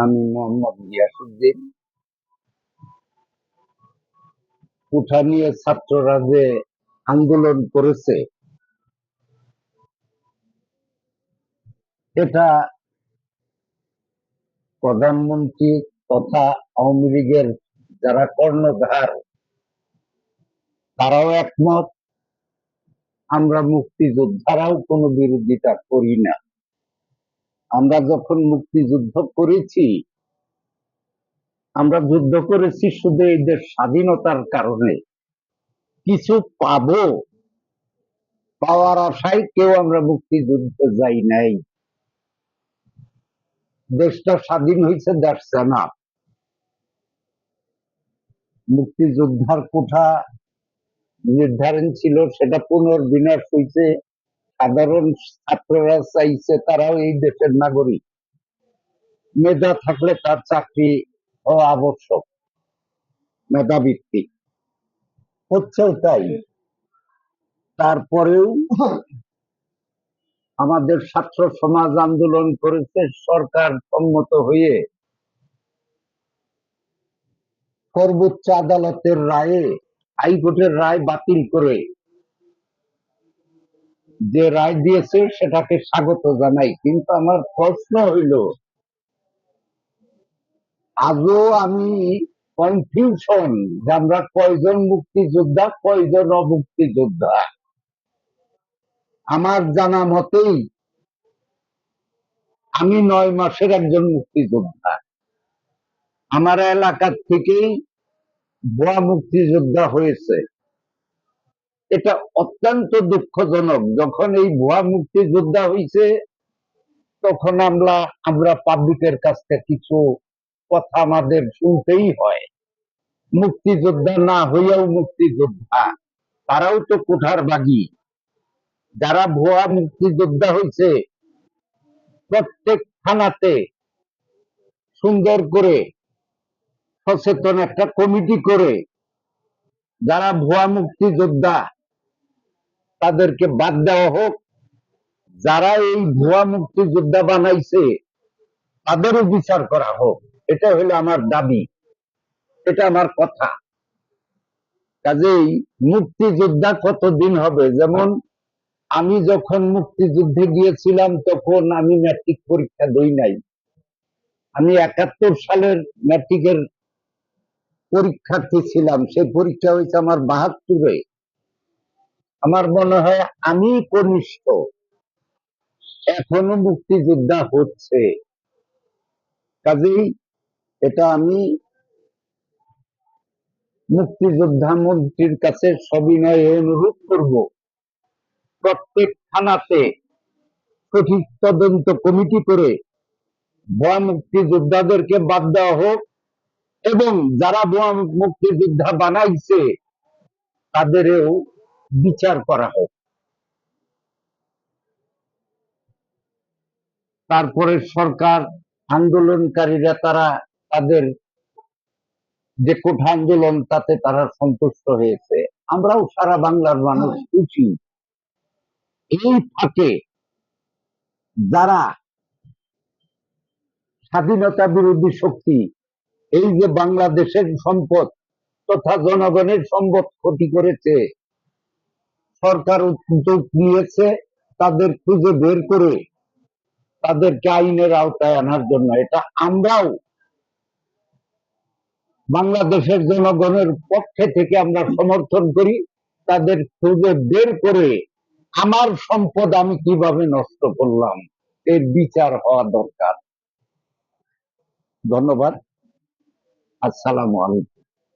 আমি মোহাম্মদ গিয়াসুদ্দিন কুঠা নিয়ে ছাত্ররা যে আন্দোলন করেছে, এটা প্রধানমন্ত্রী তথা আওয়ামী লীগের যারা কর্ণধার, তারাও একমত। আমরা মুক্তিযোদ্ধারাও কোনো বিরোধিতা করি না। আমরা যখন মুক্তিযুদ্ধ করেছি, আমরা যুদ্ধ করেছি শুধু এই দেশ স্বাধীনতার কারণে। কিছু পাবো, পাওয়ার আশায় কেউ আমরা মুক্তিযুদ্ধে যাই নাই। দেশটা স্বাধীন হয়েছে দ্যাটস না মুক্তিযোদ্ধার কোঠা নির্ধারণ ছিল, সেটা পুনর্বিন্যাস হয়েছে সাধারণ ছাত্ররা চাইছে তারাও এই দেশের নাগরিক। মেধা থাকলে তার চাকরি হওয়া আবশ্যক, মেধাভিত্তিক। হচ্ছেও তাই তারপরেও আমাদের ছাত্র সমাজ আন্দোলন করেছে, সরকার সম্মত হয়ে সর্বোচ্চ আদালতের রায়ে, হাইকোর্টের রায় বাতিল করে যে রায় দিয়েছে সেটাকে স্বাগত জানাই। কিন্তু আমার প্রশ্ন হইল, আজও আমি কনফিউশন যে আমরা কয়জন মুক্তিযোদ্ধা, কয়জন অমুক্তিযোদ্ধা? আমার জানা মতেই আমি নয় মাসের একজন মুক্তিযোদ্ধা। আমার এলাকার থেকেই ভুয়া মুক্তিযোদ্ধা হয়েছে। এটা অত্যন্ত দুঃখজনক। যখন এই ভুয়া মুক্তিযোদ্ধা হয়েছে তখন আমরা আমরা পাবলিকের কাছ থেকে কিছু কথা আমাদের শুনতেই হয়। মুক্তিযোদ্ধা না হইয়াও মুক্তিযোদ্ধা, তারাও তো কোঠার বাগি। যারা ভুয়া মুক্তিযোদ্ধা হয়েছে প্রত্যেক থানাতে সুন্দর করে সচেতন একটা কমিটি করে, যারা ভুয়া মুক্তিযোদ্ধা তাদেরকে বাদ দেওয়া হোক। যারা এই ভুয়া মুক্তিযোদ্ধা বানাইছে, তাদেরও বিচার করা হোক। এটা হলো আমার দাবি। এটা আমার কথা। কাজেই মুক্তিযোদ্ধা কতদিন হবে? যেমন আমি যখন মুক্তিযুদ্ধে গিয়েছিলাম, তখন আমি ম্যাট্রিক পরীক্ষা দই নাই। আমি একাত্তর সালের ম্যাট্রিকের পরীক্ষার্থী ছিলাম। সেই পরীক্ষা হয়েছে আমার বাহাত্তরে। আমার মনে হয় আমি কনিষ্ঠ। এখনও মুক্তিযোদ্ধা হচ্ছে। কাজেই এটা আমি মুক্তিযোদ্ধা মন্ত্রীর কাছে সবিনয়ে অনুরোধ করব। প্রত্যেক থানাতে সঠিক তদন্ত কমিটি করে ভুয়া মুক্তিযোদ্ধাদেরকে বাদ দেওয়া হোক এবং যারা ভুয়া মুক্তিযোদ্ধা বানাইছে, তাদেরও বিচার করা হোক তারপরে সরকার আন্দোলনকারীরা তারা তাদের যে কোঠা আন্দোলন তাতে তারা সন্তুষ্ট হয়েছে। আমরাও সারা বাংলার মানুষ খুশি এই ফাঁকে যারা স্বাধীনতা বিরোধী শক্তি এই যে বাংলাদেশের সম্পদ তথা জনগণের সম্পদ ক্ষতি করেছে সরকার উদ্যোগ নিয়েছে তাদের খুঁজে বের করে তাদেরকে আইনের আওতায় আনার জন্য। এটা আমরাও বাংলাদেশের জনগণের পক্ষে থেকে আমরা সমর্থন করি, তাদের খুঁজে বের করে আমার সম্পদ আমি কীভাবে নষ্ট করলাম, এর বিচার হওয়া দরকার। ধন্যবাদ। আসসালামু আলাইকুম।